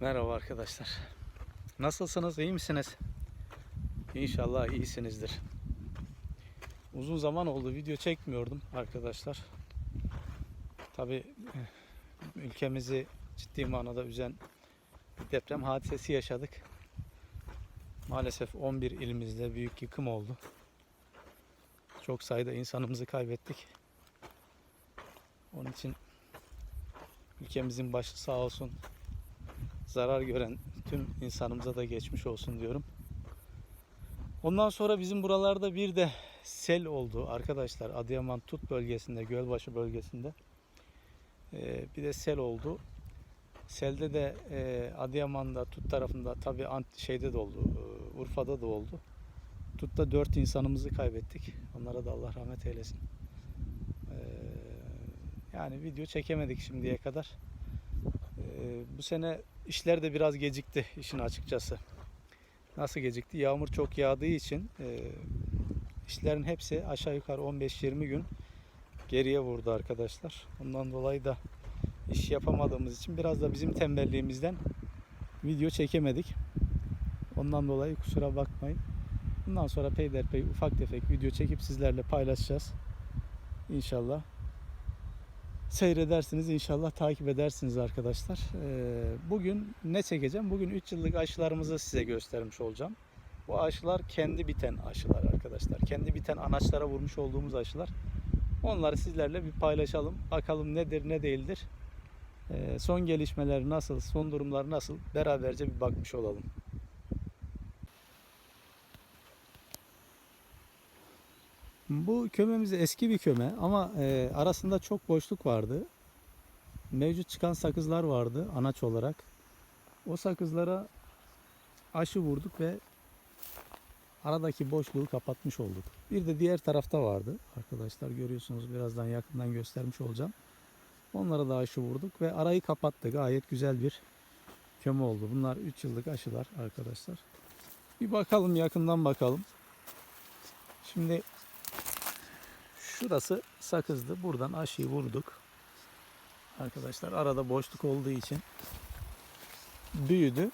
Merhaba arkadaşlar. Nasılsınız? iyi misiniz? İnşallah iyisinizdir. Uzun zaman oldu video çekmiyordum arkadaşlar. Tabi ülkemizi ciddi manada üzen bir deprem hadisesi yaşadık. Maalesef 11 ilimizde büyük yıkım oldu. Çok sayıda insanımızı kaybettik. Onun için ülkemizin başı sağ olsun zarar gören tüm insanımıza da geçmiş olsun diyorum. Ondan sonra bizim buralarda bir de sel oldu arkadaşlar. Adıyaman Tut bölgesinde, Gölbaşı bölgesinde. Ee, bir de sel oldu. Selde de e, Adıyaman'da, Tut tarafında tabi şeyde de oldu, e, Urfa'da da oldu. Tut'ta 4 insanımızı kaybettik. Onlara da Allah rahmet eylesin. Ee, yani video çekemedik şimdiye kadar. Ee, bu sene işler de biraz gecikti işin açıkçası. Nasıl gecikti? Yağmur çok yağdığı için e, işlerin hepsi aşağı yukarı 15-20 gün geriye vurdu arkadaşlar. Ondan dolayı da iş yapamadığımız için biraz da bizim tembelliğimizden video çekemedik. Ondan dolayı kusura bakmayın. Bundan sonra peyderpey ufak tefek video çekip sizlerle paylaşacağız. İnşallah seyredersiniz inşallah takip edersiniz arkadaşlar. Ee, bugün ne çekeceğim? Bugün 3 yıllık aşılarımızı size göstermiş olacağım. Bu aşılar kendi biten aşılar arkadaşlar. Kendi biten anaçlara vurmuş olduğumuz aşılar. Onları sizlerle bir paylaşalım. Bakalım nedir ne değildir. Ee, son gelişmeler nasıl, son durumlar nasıl beraberce bir bakmış olalım. Bu kömemiz eski bir köme ama e, arasında çok boşluk vardı. Mevcut çıkan sakızlar vardı anaç olarak. O sakızlara aşı vurduk ve aradaki boşluğu kapatmış olduk. Bir de diğer tarafta vardı. Arkadaşlar görüyorsunuz birazdan yakından göstermiş olacağım. Onlara da aşı vurduk ve arayı kapattı. Gayet güzel bir köme oldu. Bunlar 3 yıllık aşılar arkadaşlar. Bir bakalım yakından bakalım. Şimdi Şurası sakızdı. Buradan aşıyı vurduk. Arkadaşlar arada boşluk olduğu için büyüdü.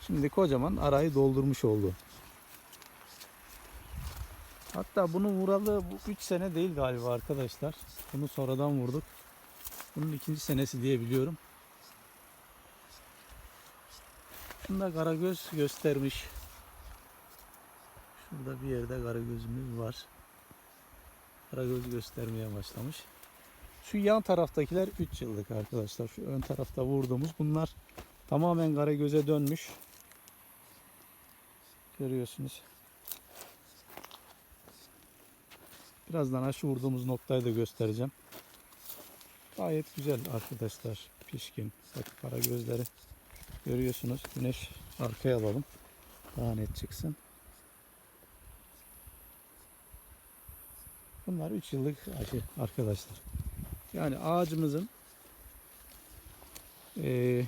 Şimdi kocaman arayı doldurmuş oldu. Hatta bunu vuralı bu 3 sene değil galiba arkadaşlar. Bunu sonradan vurduk. Bunun ikinci senesi diye biliyorum. Bunda karagöz göstermiş. Şurada bir yerde karagözümüz var. Karagöz göstermeye başlamış. Şu yan taraftakiler 3 yıllık arkadaşlar. Şu ön tarafta vurduğumuz bunlar tamamen karagöze dönmüş. Görüyorsunuz. Birazdan aşı vurduğumuz noktayı da göstereceğim. Gayet güzel arkadaşlar. Pişkin. Bakın para gözleri görüyorsunuz. Güneş arkaya alalım. Daha net çıksın. Bunlar 3 yıllık aşı arkadaşlar. Yani ağacımızın eee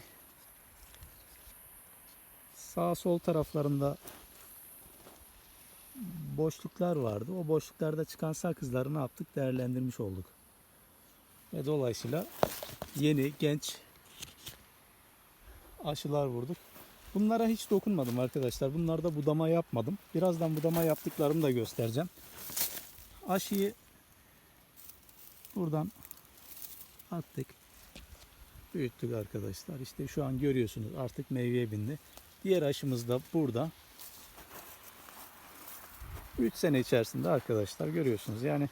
sağ sol taraflarında boşluklar vardı. O boşluklarda çıkan sakızları ne yaptık? Değerlendirmiş olduk. Ve dolayısıyla yeni genç aşılar vurduk. Bunlara hiç dokunmadım arkadaşlar. Bunlarda budama yapmadım. Birazdan budama yaptıklarımı da göstereceğim aşıyı buradan attık. Büyüttük arkadaşlar. İşte şu an görüyorsunuz artık meyveye bindi. Diğer aşımız da burada. 3 sene içerisinde arkadaşlar görüyorsunuz. Yani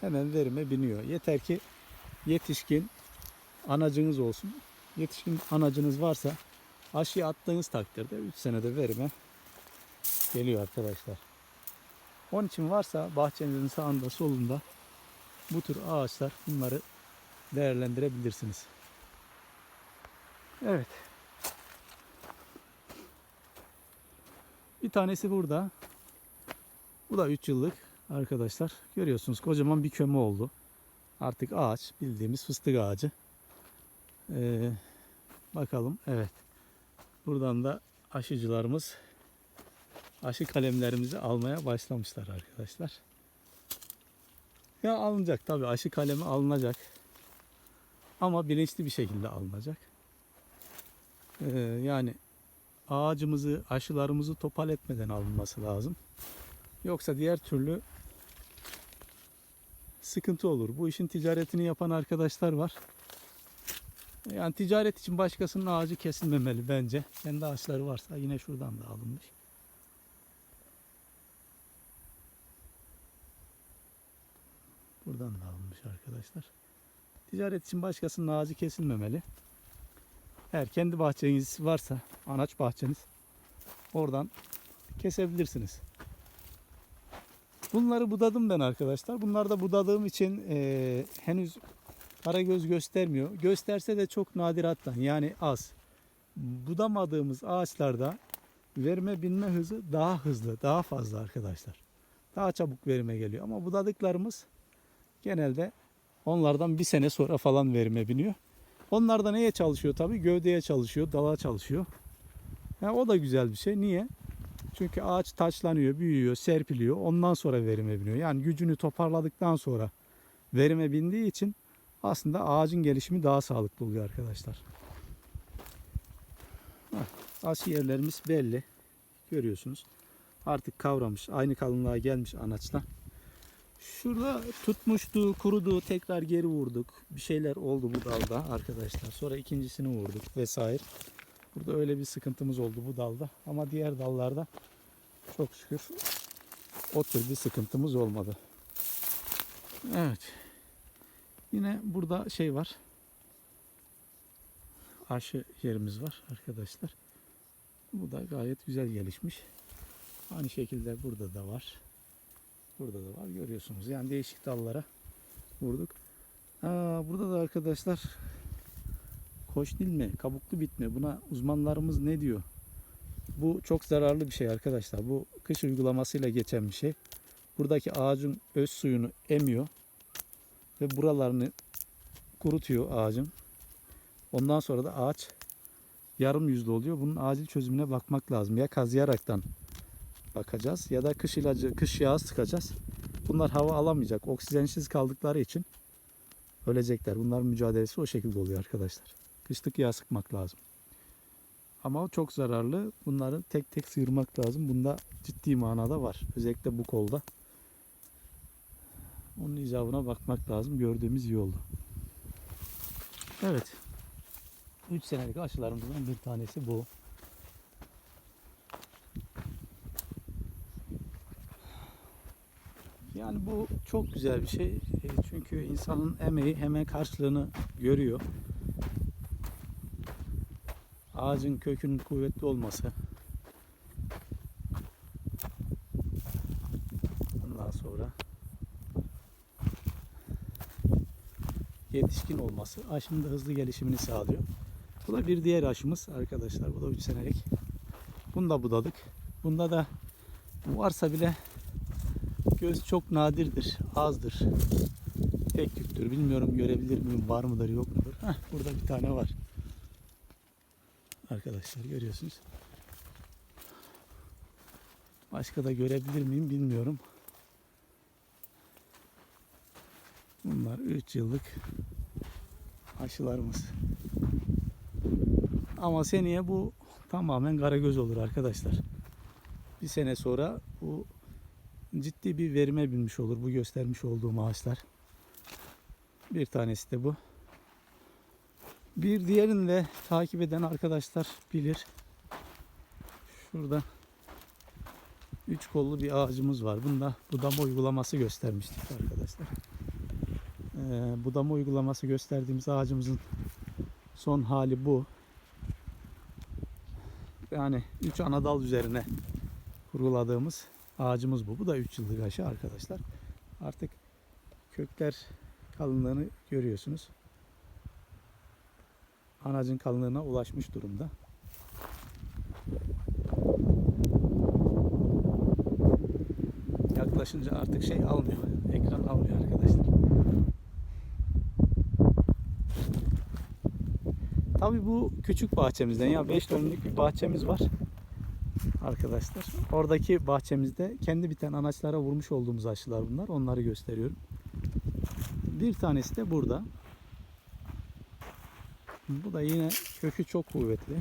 hemen verime biniyor. Yeter ki yetişkin anacınız olsun. Yetişkin anacınız varsa aşıyı attığınız takdirde 3 senede verime geliyor arkadaşlar. Onun için varsa bahçenizin sağında solunda bu tür ağaçlar bunları değerlendirebilirsiniz. Evet. Bir tanesi burada. Bu da 3 yıllık arkadaşlar. Görüyorsunuz kocaman bir köme oldu. Artık ağaç bildiğimiz fıstık ağacı. Ee, bakalım evet. Buradan da aşıcılarımız aşı kalemlerimizi almaya başlamışlar arkadaşlar. Ya alınacak tabii aşı kalemi alınacak. Ama bilinçli bir şekilde alınacak. Ee, yani ağacımızı, aşılarımızı topal etmeden alınması lazım. Yoksa diğer türlü sıkıntı olur. Bu işin ticaretini yapan arkadaşlar var. Yani ticaret için başkasının ağacı kesilmemeli bence. Kendi ağaçları varsa yine şuradan da alınmış. Buradan da alınmış arkadaşlar. Ticaret için başkasının ağacı kesilmemeli. Eğer kendi bahçeniz varsa, anaç bahçeniz oradan kesebilirsiniz. Bunları budadım ben arkadaşlar. Bunlar da budadığım için eee, henüz karagöz göstermiyor. Gösterse de çok nadirattan yani az. Budamadığımız ağaçlarda verime binme hızı daha hızlı, daha fazla arkadaşlar. Daha çabuk verime geliyor. Ama budadıklarımız genelde onlardan bir sene sonra falan verime biniyor. Onlar da neye çalışıyor tabii? Gövdeye çalışıyor, dala çalışıyor. Ha, o da güzel bir şey. Niye? Çünkü ağaç taçlanıyor, büyüyor, serpiliyor. Ondan sonra verime biniyor. Yani gücünü toparladıktan sonra verime bindiği için aslında ağacın gelişimi daha sağlıklı oluyor arkadaşlar. Heh, Aşı yerlerimiz belli. Görüyorsunuz. Artık kavramış. Aynı kalınlığa gelmiş anaçla. Şurada tutmuştu, kurudu, tekrar geri vurduk. Bir şeyler oldu bu dalda arkadaşlar. Sonra ikincisini vurduk vesaire. Burada öyle bir sıkıntımız oldu bu dalda. Ama diğer dallarda çok şükür o tür bir sıkıntımız olmadı. Evet. Yine burada şey var. Aşı yerimiz var arkadaşlar. Bu da gayet güzel gelişmiş. Aynı şekilde burada da var. Burada da var görüyorsunuz. Yani değişik dallara vurduk. Aa, burada da arkadaşlar koş dilme, kabuklu bitme. Buna uzmanlarımız ne diyor? Bu çok zararlı bir şey arkadaşlar. Bu kış uygulamasıyla geçen bir şey. Buradaki ağacın öz suyunu emiyor ve buralarını kurutuyor ağacın. Ondan sonra da ağaç yarım yüzlü oluyor. Bunun acil çözümüne bakmak lazım. Ya kazıyaraktan bakacağız ya da kış ilacı, kış yağı sıkacağız. Bunlar hava alamayacak. Oksijensiz kaldıkları için ölecekler. Bunların mücadelesi o şekilde oluyor arkadaşlar. Kışlık yağ sıkmak lazım. Ama çok zararlı. Bunları tek tek sıyırmak lazım. Bunda ciddi manada var. Özellikle bu kolda. Onun icabına bakmak lazım. Gördüğümüz iyi oldu. Evet. 3 senelik aşılarımızdan bir tanesi bu. Yani bu çok güzel bir şey. E, Çünkü insanın emeği hemen karşılığını görüyor. Ağacın kökünün kuvvetli olması. Ondan sonra yetişkin olması aşının da hızlı gelişimini sağlıyor. Bu da bir diğer aşımız arkadaşlar. Bu da 3 senelik. Bunu da budadık. Bunda da varsa bile göz çok nadirdir, azdır. Tek tüktür. Bilmiyorum görebilir miyim, var mıdır, yok mudur? Heh, burada bir tane var. Arkadaşlar görüyorsunuz. Başka da görebilir miyim bilmiyorum. Bunlar 3 yıllık aşılarımız. Ama seneye bu tamamen karagöz olur arkadaşlar. Bir sene sonra bu ciddi bir verime binmiş olur bu göstermiş olduğum ağaçlar. Bir tanesi de bu. Bir diğerini de takip eden arkadaşlar bilir. Şurada üç kollu bir ağacımız var. Bunda budama uygulaması göstermiştik arkadaşlar. Ee, budama uygulaması gösterdiğimiz ağacımızın son hali bu. Yani 3 ana dal üzerine kuruladığımız ağacımız bu. Bu da 3 yıllık aşı arkadaşlar. Artık kökler kalınlığını görüyorsunuz. Anacın kalınlığına ulaşmış durumda. Yaklaşınca artık şey almıyor. Ekran almıyor arkadaşlar. Tabii bu küçük bahçemizden ya 5 dönümlük bir bahçemiz var arkadaşlar. Oradaki bahçemizde kendi biten anaçlara vurmuş olduğumuz aşılar bunlar. Onları gösteriyorum. Bir tanesi de burada. Bu da yine kökü çok kuvvetli.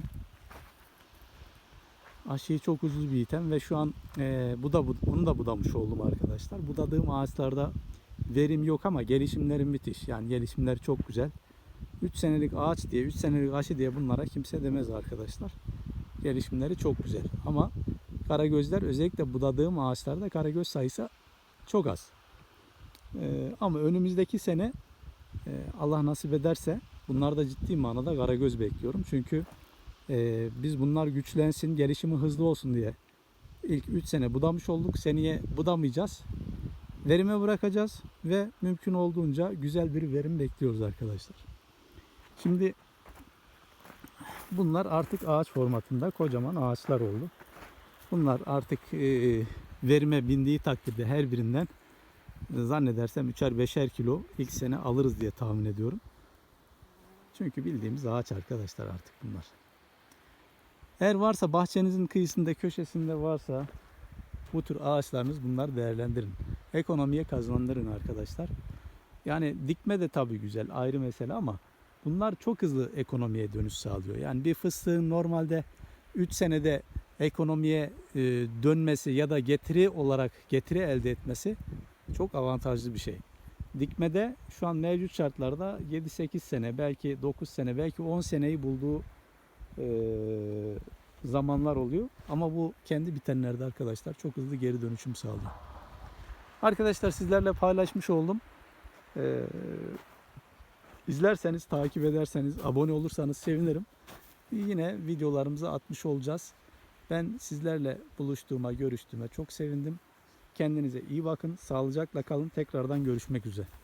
Aşıyı çok uzun bir item ve şu an e, bu da bu, bunu da budamış oldum arkadaşlar. Budadığım ağaçlarda verim yok ama gelişimleri müthiş. Yani gelişimleri çok güzel. 3 senelik ağaç diye, 3 senelik aşı diye bunlara kimse demez arkadaşlar. Gelişimleri çok güzel. Ama karagözler özellikle budadığım ağaçlarda karagöz sayısı çok az. Ee, ama önümüzdeki sene e, Allah nasip ederse bunlarda ciddi manada karagöz bekliyorum. Çünkü e, biz bunlar güçlensin, gelişimi hızlı olsun diye ilk 3 sene budamış olduk. Seneye budamayacağız. Verime bırakacağız ve mümkün olduğunca güzel bir verim bekliyoruz arkadaşlar. Şimdi bunlar artık ağaç formatında kocaman ağaçlar oldu. Bunlar artık e, verime bindiği takdirde her birinden e, zannedersem 3'er 5'er kilo ilk sene alırız diye tahmin ediyorum. Çünkü bildiğimiz ağaç arkadaşlar artık bunlar. Eğer varsa bahçenizin kıyısında köşesinde varsa bu tür ağaçlarınız bunlar değerlendirin. Ekonomiye kazandırın arkadaşlar. Yani dikme de tabii güzel ayrı mesele ama bunlar çok hızlı ekonomiye dönüş sağlıyor. Yani bir fıstığın normalde 3 senede ekonomiye e, dönmesi ya da getiri olarak getiri elde etmesi çok avantajlı bir şey. Dikmede şu an mevcut şartlarda 7-8 sene belki 9 sene belki 10 seneyi bulduğu e, zamanlar oluyor. Ama bu kendi bitenlerde arkadaşlar çok hızlı geri dönüşüm sağlıyor. Arkadaşlar sizlerle paylaşmış oldum. Ee, izlerseniz, takip ederseniz, abone olursanız sevinirim. Yine videolarımızı atmış olacağız. Ben sizlerle buluştuğuma, görüştüğüme çok sevindim. Kendinize iyi bakın, sağlıcakla kalın. Tekrardan görüşmek üzere.